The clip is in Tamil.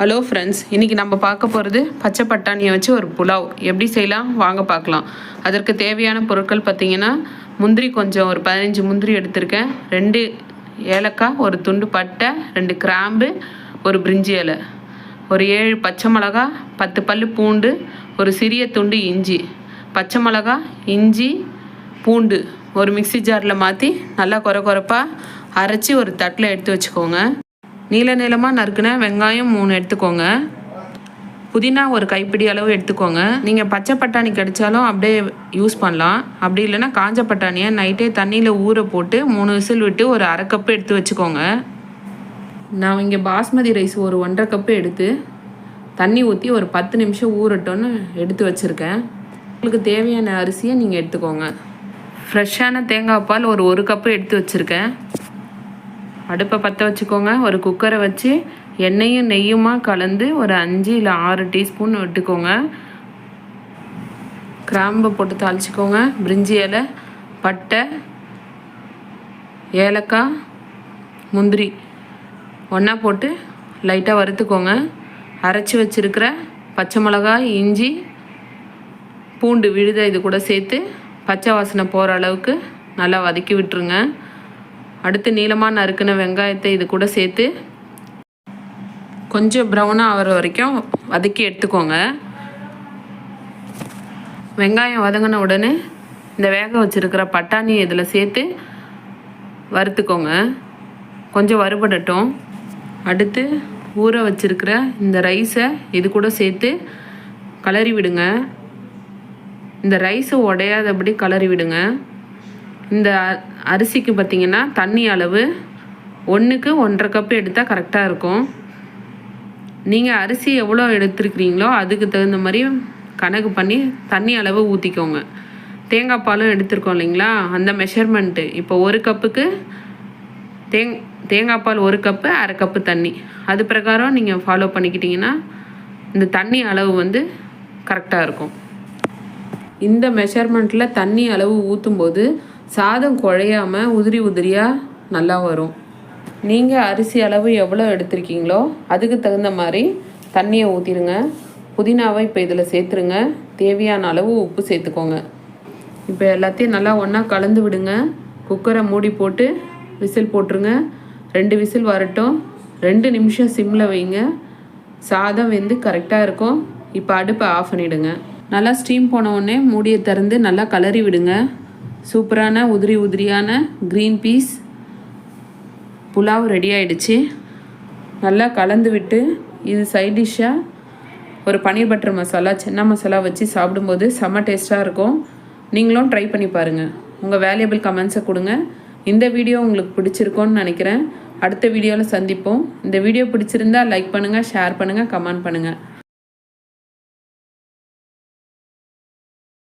ஹலோ ஃப்ரெண்ட்ஸ் இன்றைக்கி நம்ம பார்க்க போகிறது பச்சை பட்டாணியை வச்சு ஒரு புலாவ். எப்படி செய்யலாம்? வாங்க பார்க்கலாம். அதற்கு தேவையான பொருட்கள் பார்த்தீங்கன்னா முந்திரி கொஞ்சம் ஒரு பதினஞ்சு முந்திரி எடுத்திருக்கேன். ரெண்டு ஏலக்காய் ஒரு துண்டு பட்டை ரெண்டு கிராம்பு ஒரு பிரிஞ்சி இலை. ஒரு ஏழு பச்சை மிளகா பத்து பல்லு பூண்டு ஒரு சிறிய துண்டு இஞ்சி. பச்சை மிளகா இஞ்சி பூண்டு ஒரு மிக்ஸி ஜாரில் மாற்றி நல்லா குறை குறைப்பாக அரைச்சி ஒரு தட்டில் எடுத்து வச்சுக்கோங்க. நீல நீளமாக நறுக்குன வெங்காயம் மூணு எடுத்துக்கோங்க. புதினா ஒரு கைப்பிடி அளவு எடுத்துக்கோங்க. நீங்கள் பச்சை பட்டாணி கிடைச்சாலும் அப்படியே யூஸ் பண்ணலாம். அப்படி இல்லைன்னா காஞ்ச பட்டாணியை நைட்டே தண்ணியில் ஊற போட்டு மூணு விசில் விட்டு ஒரு அரை கப்பு எடுத்து வச்சுக்கோங்க. நான் இங்கே பாஸ்மதி ரைஸ் ஒரு ஒன்றரை கப்பு எடுத்து தண்ணி ஊற்றி ஒரு பத்து நிமிஷம் ஊறட்டோன்னு எடுத்து வச்சுருக்கேன். உங்களுக்கு தேவையான அரிசியை நீங்கள் எடுத்துக்கோங்க. ஃப்ரெஷ்ஷான தேங்காய் பால் ஒரு ஒரு கப்பு எடுத்து வச்சுருக்கேன். அடுப்பை பற்ற வச்சுக்கோங்க. ஒரு குக்கரை வச்சு எண்ணெயும் நெய்யுமா கலந்து ஒரு அஞ்சு இல்லை ஆறு டீஸ்பூன் விட்டுக்கோங்க. கிராம்பு போட்டு தாளிச்சிக்கோங்க. பிரிஞ்சி இலை பட்டை ஏலக்காய் முந்திரி ஒன்றா போட்டு லைட்டாக வறுத்துக்கோங்க. அரைச்சி வச்சுருக்கிற பச்சை மிளகாய் இஞ்சி பூண்டு விழுத இது கூட சேர்த்து பச்சை வாசனை போகிற அளவுக்கு நல்லா வதக்கி விட்டுருங்க. அடுத்து நீளமாக நறுக்கின வெங்காயத்தை இது கூட சேர்த்து கொஞ்சம் ப்ரௌனாக ஆகிற வரைக்கும் வதக்கி எடுத்துக்கோங்க. வெங்காயம் வதங்கின உடனே இந்த வேக வச்சுருக்கிற பட்டாணி இதில் சேர்த்து வறுத்துக்கோங்க. கொஞ்சம் வறுபடட்டும். அடுத்து ஊற வச்சுருக்கிற இந்த ரைஸை இது கூட சேர்த்து கலரி விடுங்க இந்த ரைஸை உடையாதபடி கலரி விடுங்க இந்த அரிசிக்கு பார்த்தீங்கன்னா தண்ணி அளவு ஒன்றுக்கு ஒன்றரை கப்பு எடுத்தால் கரெக்டாக இருக்கும். நீங்கள் அரிசி எவ்வளோ எடுத்துருக்கிறீங்களோ அதுக்கு தகுந்த மாதிரி கணக்கு பண்ணி தண்ணி அளவு ஊற்றிக்கோங்க தேங்காய் பாலும் எடுத்துருக்கோம் இல்லைங்களா? அந்த மெஷர்மெண்ட்டு இப்போ ஒரு கப்புக்கு தேங் தேங்காய் பால் ஒரு கப்பு அரை கப்பு தண்ணி. அது பிரகாரம் நீங்கள் ஃபாலோ பண்ணிக்கிட்டிங்கன்னா இந்த தண்ணி அளவு வந்து கரெக்டாக இருக்கும். இந்த மெஷர்மெண்ட்டில் தண்ணி அளவு ஊற்றும்போது சாதம் குழையாமல் உதிரி உதிரியாக நல்லா வரும். நீங்கள் அரிசி அளவு எவ்வளோ எடுத்திருக்கீங்களோ அதுக்கு தகுந்த மாதிரி தண்ணியை ஊற்றிடுங்க புதினாவை இப்போ இதில் சேர்த்துருங்க. தேவையான அளவு உப்பு சேர்த்துக்கோங்க. இப்போ எல்லாத்தையும் நல்லா ஒன்றா கலந்து விடுங்க. குக்கரை மூடி போட்டு விசில் போட்டுருங்க. ரெண்டு விசில் வரட்டும். ரெண்டு நிமிஷம் சிம்மில் வைங்க. சாதம் வெந்து கரெக்டாக இருக்கும். இப்போ அடுப்பை ஆஃப் பண்ணிவிடுங்க நல்லா ஸ்டீம் போன உடனே மூடியை திறந்து நல்லா கலரி விடுங்க. சூப்பரான உதிரி உதிரியான க்ரீன் பீஸ் புலாவ் ரெடி ஆகிடுச்சு நல்லா கலந்து விட்டு இது சைட் டிஷ்ஷாக ஒரு பன்னீர் பட்டர் மசாலா சின்ன மசாலா வச்சு சாப்பிடும்போது செம்ம டேஸ்ட்டாக இருக்கும். நீங்களும் ட்ரை பண்ணி பாருங்கள் உங்கள் வேல்யூபிள் கமெண்ட்ஸை கொடுங்க. இந்த வீடியோ உங்களுக்கு பிடிச்சிருக்கோன்னு நினைக்கிறேன். அடுத்த வீடியோவில் சந்திப்போம். இந்த வீடியோ பிடிச்சிருந்தா லைக் பண்ணுங்கள் ஷேர் பண்ணுங்கள் கமெண்ட் பண்ணுங்கள்